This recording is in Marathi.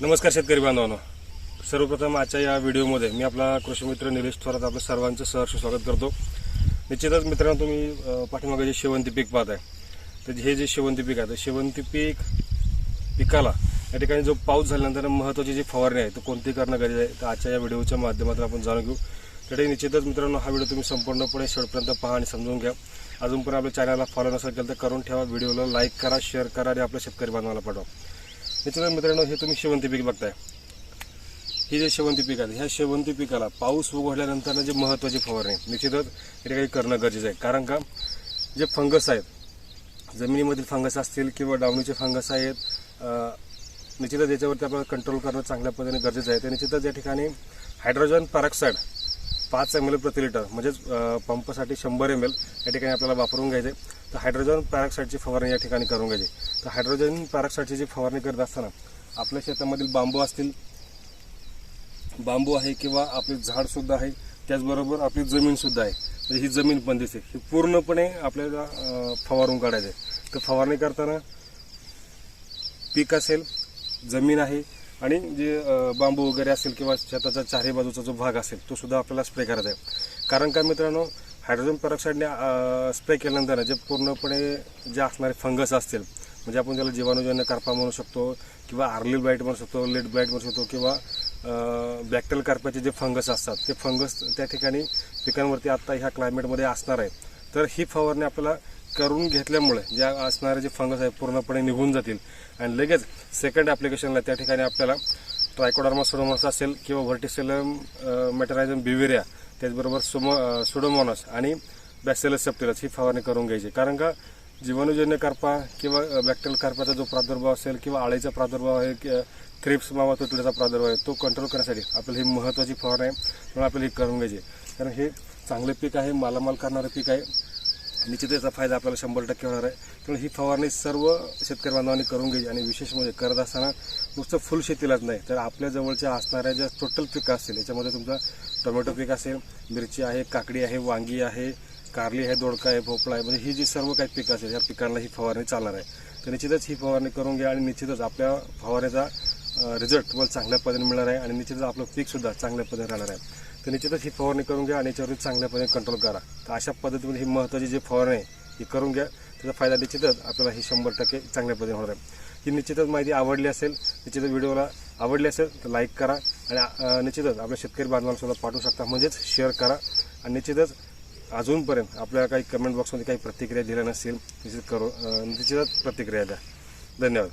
नमस्कार शेतकरी बांधवांनो. सर्वप्रथम आजच्या या व्हिडिओमध्ये मी आपला कृषी मित्र निलेश थोरात आपलं सर्वांचं सहर्ष स्वागत करतो. निश्चितच मित्रांनो तुम्ही पाठीमागे जे शेवंती पीक पाहत आहे तर हे जे शेवंती पीक आहे तर शेवंती पीक पिकाला या ठिकाणी जो पाऊस झाल्यानंतर महत्त्वाची जी फवारणी आहे तो कोणती करणं गरजेचं आहे तर आजच्या या व्हिडिओच्या माध्यमातून आपण जाणून घेऊ. त्यासाठी निश्चितच मित्रांनो हा व्हिडिओ तुम्ही संपूर्णपणे शेवटपर्यंत पहा आणि समजून घ्या. अजून पण आपल्या चॅनलला फॉलो नसेल केलं तर करून ठेवा. व्हिडिओला लाईक करा शेअर करा आणि आपल्या शेतकरी बांधवाला पाठवा. निश्चितच मित्रांनो हे तुम्ही शेवंती पीक बघताय. हे जे शेवंती पीक आहे ह्या शेवंती पिकाला पाऊस उघडल्यानंतर जे महत्त्वाची फवारणी निश्चितच या ठिकाणी करणं गरजेचं आहे. कारण का जे फंगस आहेत जमिनीमधील फंगस असतील किंवा डावणीचे फंगस आहेत निश्चितच याच्यावरती आपल्याला कंट्रोल करणं चांगल्या पद्धतीने गरजेचं आहे. तर निश्चितच या ठिकाणी हायड्रोजन पॅरॉक्साईड पाच एम एल प्रति लिटर म्हणजेच पंपसाठी शंभर एम एल या ठिकाणी आपल्याला वापरून घ्यायचे. तर हायड्रोजन पॅरॉक्साईडची फवारणी या ठिकाणी करून घ्यायची. तर हायड्रोजन पॅरॉक्साईडची जी फवारणी करत असताना आपल्या शेतामधील बांबू असतील बांबू आहे किंवा आपले झाडसुद्धा आहे त्याचबरोबर आपली जमीनसुद्धा आहे म्हणजे ही जमीन पण दिसते ही पूर्णपणे आपल्याला फवारून काढायचं. आहे तर फवारणी करताना पीक असेल जमीन आहे आणि जे बांबू वगैरे असेल किंवा शेताचा चारही बाजूचा जो भाग असेल तो सुद्धा आपल्याला स्प्रे करायचा आहे. कारण काय मित्रांनो हायड्रोजन पेरॉक्साईडने स्प्रे केल्यानंतर जे पूर्णपणे जे असणारे फंगस असतील म्हणजे आपण त्याला जीवाणूजन्य कार्पा म्हणू शकतो किंवा आर्ली ब्लाईट म्हणू शकतो लेड ब्लाईट म्हणू शकतो किंवा बॅक्टेल कार्पाचे जे फंगस असतात ते फंगस त्या ठिकाणी पिकांवरती आत्ता ह्या क्लायमेटमध्ये असणार आहे. तर ही फवारणी आपल्याला करून घेतल्यामुळे ज्या असणारे जे फंगस आहे पूर्णपणे निघून जातील. आणि लगेच सेकंड ॲप्लिकेशनला त्या ठिकाणी आपल्याला ट्रायकोडार्मा सोडोमॉनस असेल किंवा व्हर्टिसेलम मेटरायझम बिवेरिया त्याचबरोबर सुमो सुडोमॉनस आणि बॅसेलस सेप्टिलस ही फवारणी करून घ्यायची. कारण का? जीवाणूजन्य करपा किंवा बॅक्टेरियल कार्पाचा जो प्रादुर्भाव असेल किंवा आळीचा प्रादुर्भाव आहे क्रिप्स थ्रिप्स मावा तुटल्याचा प्रादुर्भाव आहे तो कंट्रोल करण्यासाठी आपल्याला ही महत्त्वाची फवारणी आहे म्हणून आपल्याला ही करून घ्यायची कारण हे चांगले पीक आहे मालामाल करणारं पीक आहे. निश्चित याचा फायदा आपल्याला शंभर टक्के होणार आहे. त्यामुळे ही फवारणी सर्व शेतकरी बांधवांनी करून घ्यायची आणि विशेष म्हणजे करत असताना नुसतं फुल शेतीलाच नाही. तर आपल्या जवळच्या असणाऱ्या ज्या टोटल पिकं असतील याच्यामध्ये तुमचा टोमॅटो पीक असेल मिरची आहे काकडी आहे वांगी आहे कारली आहे दोडका आहे भोपळा आहे म्हणजे ही जी सर्व काही पिकं असेल या पिकांना ही फवारणी चालणार आहे. तर निश्चितच ही फवारणी करून घ्या आणि निश्चितच आपल्या फवारणीचा रिझल्ट तुम्हाला चांगल्या पद्धतीने मिळणार आहे आणि निश्चितच आपलं पीकसुद्धा चांगल्या पद्धतीने राहणार आहे. तर निश्चितच ही फवारणी करून घ्या आणि याच्यावर चांगल्या पद्धतीने कंट्रोल करा. तर अशा पद्धतीमध्ये ही महत्त्वाची जी फवारणी आहे ही करून घ्या. त्याचा फायदा निश्चितच आपल्याला ही शंभर टक्के चांगल्या पद्धतीने होणार आहे. ही निश्चितच माहिती आवडली असेल निश्चितच व्हिडिओला आवडली असेल तर लाईक करा आणि निश्चितच आपल्या शेतकरी बांधवांसुद्धा पाठवू शकता. म्हणजेच शेअर करा आणि निश्चितच अजूनपर्यंत आपल्याला काही कमेंट बॉक्समध्ये काही प्रतिक्रिया दिल्या नसेल निश्चित करू निश्चितच प्रतिक्रिया द्या. धन्यवाद.